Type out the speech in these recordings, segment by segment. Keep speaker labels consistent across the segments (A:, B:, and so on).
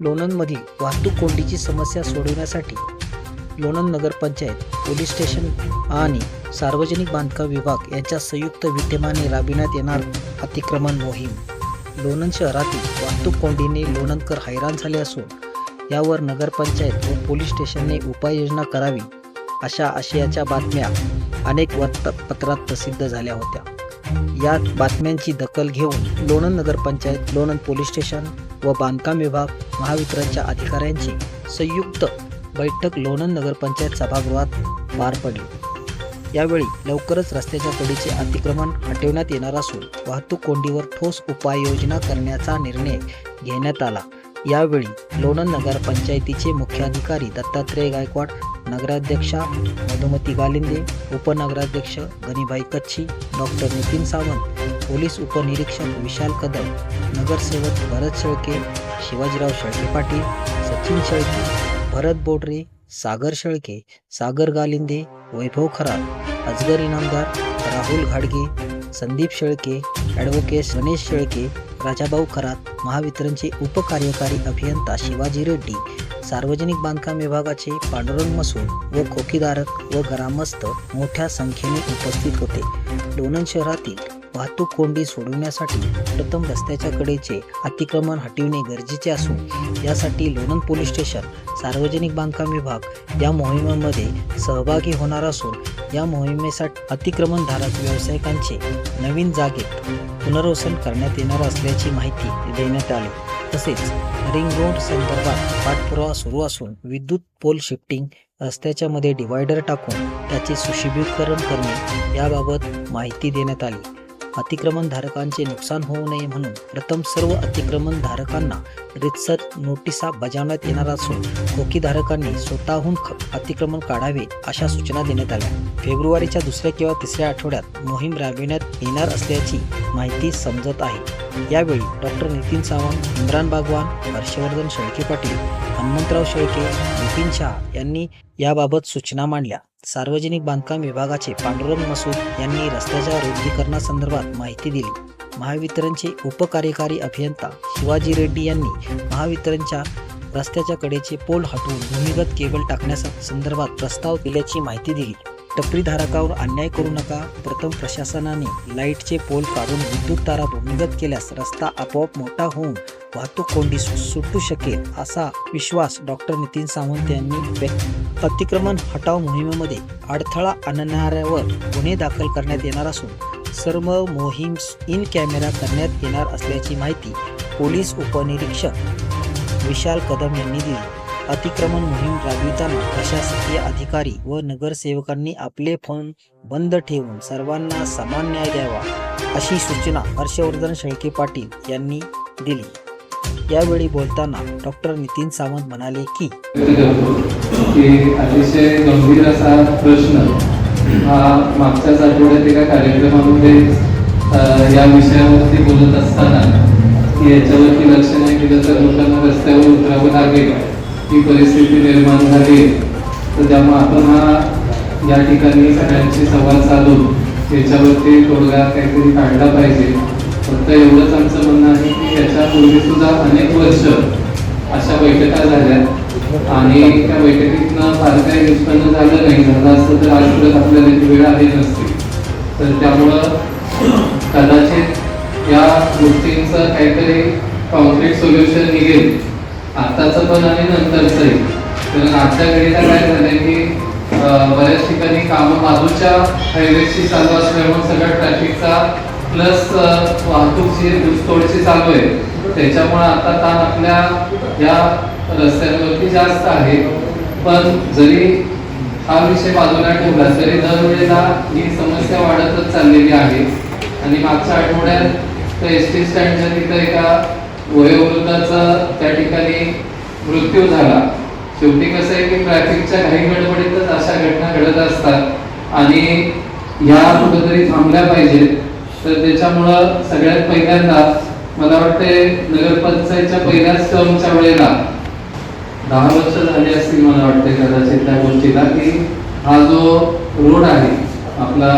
A: लोणंदमधील वाहतूक कोंडीची समस्या सोडवण्यासाठी लोणंद नगरपंचायत पोलीस स्टेशन आणि सार्वजनिक बांधकाम विभाग यांच्या संयुक्त विद्यमाने राबविण्यात येणार अतिक्रमण मोहीम. लोणंद शहरातील वाहतूक कोंडीने लोणंदकर हैराण झाले असून यावर नगरपंचायत व पोलीस स्टेशनने उपाययोजना करावी अशा आशयाच्या बातम्या अनेक वृत्तपत्रात प्रसिद्ध झाल्या होत्या. या बातम्यांची दखल घेऊन लोणंद नगरपंचायत लोणंद पोलीस स्टेशन व बांधकाम विभाग महावितरणच्या अधिकाऱ्यांची संयुक्त बैठक लोणंद नगरपंचायत सभागृहात पार पडली. यावेळी लवकरच रस्त्याच्या कडेचे अतिक्रमण हटवण्यात येणार असून वाहतूक कोंडीवर ठोस उपाययोजना करण्याचा निर्णय घेण्यात आला. यावेळी लोणंद नगरपंचायतीचे मुख्याधिकारी दत्तात्रय गायकवाड नगराध्यक्षा मधुमती गालिंदे उपनगराध्यक्ष गणिभाई कच्छी डॉक्टर नितीन सावंत पोलीस उपनिरीक्षक विशाल कदम नगरसेवक भरत शेळके शिवाजीराव शेळके पाटील सचिन शेळके भरत बोडरे सागर शेळके सागर गालिंदे वैभव खरात अजगर इनामदार राहुल घाडगे संदीप शेळके ॲडव्होकेट गणेश शेळके राजाभाऊ खरात महावितरणचे उपकार्यकारी अभियंता शिवाजी रेड्डी सार्वजनिक बांधकाम विभागाचे पांडुरंग मसून व खोकीधारक व ग्रामस्थ मोठ्या संख्येने उपस्थित होते. लोणंद शहरातील वाहतूक कोंडी सोडवण्यासाठी प्रथम रस्त्याच्या कडेचे अतिक्रमण हटविणे गरजेचे असून यासाठी लोणंद पोलीस स्टेशन सार्वजनिक बांधकाम विभाग या मोहिमेमध्ये सहभागी होणार असून या मोहिमेसाठी अतिक्रमणधारक व्यावसायिकांचे नवीन जागेत पुनर्वसन करण्यात येणार असल्याची माहिती देण्यात आली. तसेच रिंग रोड संदर्भात पाठपुरावा सुरू असून विद्युत पोल शिफ्टिंग रस्त्याच्या मध्ये डिवायडर टाकून त्याचे सुशोभीकरण करणे याबाबत माहिती देण्यात आली. अतिक्रमणधारकांचे नुकसान होऊ नये म्हणून प्रथम सर्व अतिक्रमणधारकांना रितसर नोटिसा बजावण्यात येणार असून खोकीधारकांनी स्वतःहून ख- अतिक्रमण काढावे अशा सूचना देण्यात आल्या. फेब्रुवारीच्या दुसऱ्या किंवा तिसऱ्या आठवड्यात मोहीम राबविण्यात येणार असल्याची माहिती समजत आहे. यावेळी डॉक्टर नितीन सावंत इम्रान बागवान हर्षवर्धन शेळके पाटील हनुमंतराव शेळके नितीन शहा यांनी याबाबत सूचना मांडल्या. सार्वजनिक बांधकाम विभागाचे पांडुरंग मसूद यांनी रस्त्याच्या रुंदीकरणासंदर्भात माहिती दिली. महावितरणचे उपकार्यकारी अभियंता शिवाजी रेड्डी यांनी महावितरणच्या रस्त्याच्या कडेचे पोल हटवून भूमिगत केबल टाकण्यासंदर्भात प्रस्ताव दिल्याची माहिती दिली. टपरीधारकावर अन्याय करू नका. प्रथम प्रशासनाने लाईटचे पोल काढून विद्युत तारा भूमिगत केल्यास रस्ता आपोआप मोठा होऊन वाहतूक कोंडी सु- सुटू शकेल असा विश्वास डॉक्टर नितीन सावंत यांनी व्यक्त अतिक्रमण हटाव मोहिमेमध्ये अडथळा आणणाऱ्यावर गुन्हे दाखल करण्यात येणार असून सर्व मोहीम इन कॅमेरा करण्यात येणार असल्याची माहिती पोलीस उपनिरीक्षक विशाल कदम यांनी दिली. अतिक्रमण मोहीम राबविताना प्रशासकीय अधिकारी व नगरसेवकांनी आपले फोन बंद ठेवून सर्वांना समान न्याय द्यावा अशी सूचना हर्षवर्धन शेळके पाटील यांनी दिली. यावेळी बोलताना डॉक्टर नितीन सावंत म्हणाले की
B: अतिशय गंभीर असा प्रश्न हा मागच्याच आठवड्यात एका कार्यक्रमामध्ये या विषयावरती बोलत असताना याच्यावरती लक्ष नाही दिलं तर लोकांना रस्त्यावर उतरावं लागेल. ही परिस्थिती निर्माण झाली. तर त्यामुळे आपण हा या ठिकाणी सगळ्यांशी संवाद साधून याच्यावरती तोडगा काहीतरी काढला पाहिजे. फक्त एवढंच आमचं म्हणणं आहे की याच्यापूर्वी सुद्धा अनेक वर्ष अशा बैठका झाल्या. आणि त्या बैठकीतनं फार काही निष्पन्न झालं नाही. झालं असतं तर आज परत आपल्याला ती वेळ आली नसती. तर त्यामुळं कदाचित या गोष्टींचं काहीतरी कॉन्क्रीट सोल्युशन निघेल. आत्ताचं पण आणि नंतरचंही. तर आजच्या घडीला काय झालंय की बऱ्याच ठिकाणी कामं बाजूच्या हायवेची चालू असल्यामुळे सगळ्या ट्रॅफिकचा प्लस वाहतूक जी चालू आहे. त्याच्यामुळे आता ताण आपल्या या रस्त्यांवरती जास्त आहे. पण जरी हा विषय बाजूला ठेवला तरी दरवेळेला ही समस्या वाढतच चाललेली आहे. आणि मागच्या आठवड्यात एस टी स्टँडच्या तिथं एका वयोवृद्धाचा त्या ठिकाणी मृत्यू झाला. शेवटी कसं आहे की ट्रॅफिकच्या काही गडबडीतच अशा घटना घडत असतात. आणि ह्या कुठेतरी थांबल्या पाहिजेत. तर त्याच्यामुळं सगळ्यात पहिल्यांदा मला वाटते नगरपंचायतच्या पहिल्याच टर्मच्या वेळेला दहा वर्ष झाली असतील मला वाटते कदाचित त्या गोष्टीला की हा जो रोड आहे आपला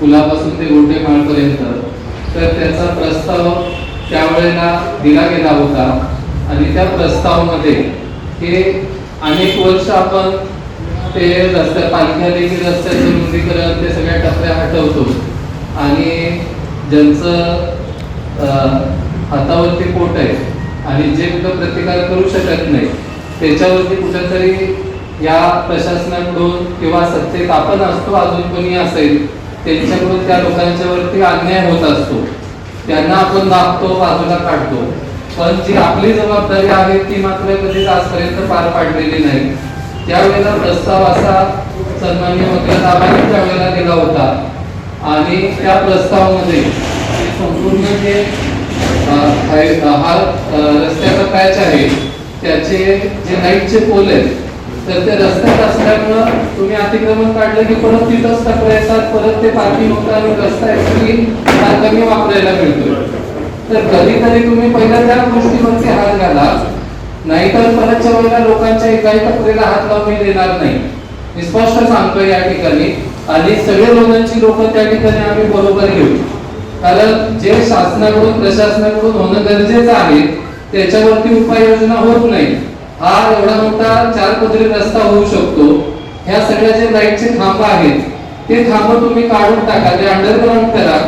B: पुलापासून ते गोटेमाळपर्यंत तर त्याचा प्रस्ताव त्यावेळेला दिला गेला होता. आणि त्या प्रस्तावामध्ये हे अनेक वर्ष आपण ते रस्ते पालिका देखील रस्त्याचं रुंदीकरण ते सगळ्या टप्प्या हटवतो. आणि ज्यांचं हातावरती पोट आहे आणि जे कुठं प्रतिकार करू शकत नाही त्याच्यावरती कुठंतरी या प्रशासनाकडून किंवा सत्तेत आपण असतो अजून कोणी असेल त्यांच्याकडून त्या लोकांच्यावरती अन्याय होत असतो. त्यांना आपण दाबतो बाजूला काढतो. पण जी आपली जबाबदारी आहे ती मात्र कधीच आजपर्यंत पार पाडलेली नाही. त्यावेळेला प्रस्ताव असा सन्मान्य वकील त्यावेळेला दिला होता. आणि त्या प्रस्तावामध्ये संपूर्ण जे हा रस्त्याचा पॅच आहे त्याचे जे लाईटचे पोल आहेत तर ते रस्त्यात असल्यामुळं तुम्ही अतिक्रमण काढलं की परत तिथंच तक्रार येतात परत ते पार्किंग होतं आणि रस्ता ऍक्च्युली फार कमी वापरायला मिळतो तर कधीतरी तुम्ही पहिल्या त्या गोष्टीवरती हात घाला. नाहीतर परतच्या वेळेला लोकांच्या एकाही तक्रारीला हात लावून मी देणार नाही. मी स्पष्ट सांगतो या ठिकाणी. आणि सगळे लोकांची लोक त्या ठिकाणी आम्ही बरोबर घेऊ. कारण जे शासनाकडून प्रशासनाकडून होणं गरजेचं आहे त्याच्यावरती उपाययोजना होत नाही. हा एवढा मोठा चार पदरी रस्ता होऊ शकतो. ह्या सगळ्या जे लाईटचे खांब आहेत ते खांब तुम्ही काढून टाका ते अंडरग्राऊंड करा.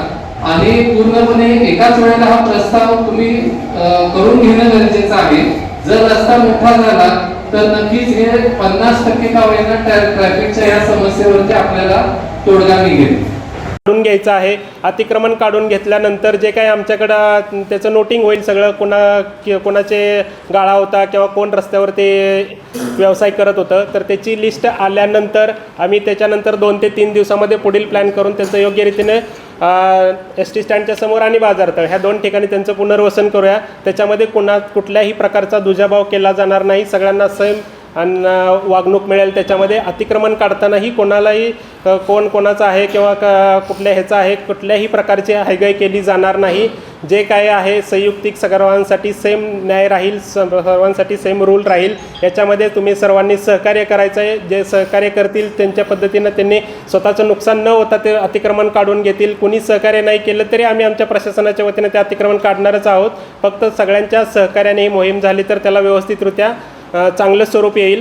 B: आणि पूर्णपणे एकाच वेळेला हा प्रस्ताव तुम्ही करून घेणं गरजेचं आहे. जर रस्ता मोठा झाला तर नक्कीच हे पन्नास टक्के का होईना ट्रॅफिकच्या या समस्येवरती आपल्याला तोडगा निघेल.
C: काढून घ्यायचं आहे. अतिक्रमण काढून घेतल्यानंतर जे काही आमच्याकडं त्याचं नोटिंग होईल सगळं कोणा कि कोणाचे गाळा होता किंवा कोण रस्त्यावर ते व्यवसाय करत होतं तर त्याची लिस्ट आल्यानंतर आम्ही त्याच्यानंतर दोन ते तीन दिवसामध्ये पुढील प्लॅन करून त्याचं योग्य रीतीने एस टी स्टँडच्या समोर आणि बाजारतळ ह्या दोन ठिकाणी त्यांचं पुनर्वसन करूया. त्याच्यामध्ये कुणा कुठल्याही प्रकारचा दुजाभाव केला जाणार नाही. सगळ्यांना सेम आणि वागणूक मिळेल त्याच्यामध्ये अतिक्रमण काढतानाही कोणालाही कोण कोणाचं आहे किंवा क- कुठल्या ह्याचं आहे कुठल्याही प्रकारची हायगाई केली जाणार नाही. जे काय आहे संयुक्तिक सर्वांसाठी सेम न्याय राहील स- सर्वांसाठी सेम रूल राहील. याच्यामध्ये तुम्ही सर्वांनी सहकार्य करायचं आहे जे सहकार्य करतील त्यांच्या पद्धतीनं त्यांनी स्वतःचं नुकसान न होता ते अतिक्रमण काढून घेतील. कुणी सहकार्य नाही केलं तरी आम्ही आमच्या प्रशासनाच्या वतीनं ते अतिक्रमण काढणारच आहोत. फक्त सगळ्यांच्या सहकार्याने ही मोहीम झाली तर त्याला व्यवस्थितरित्या चांगलं स्वरूप येईल.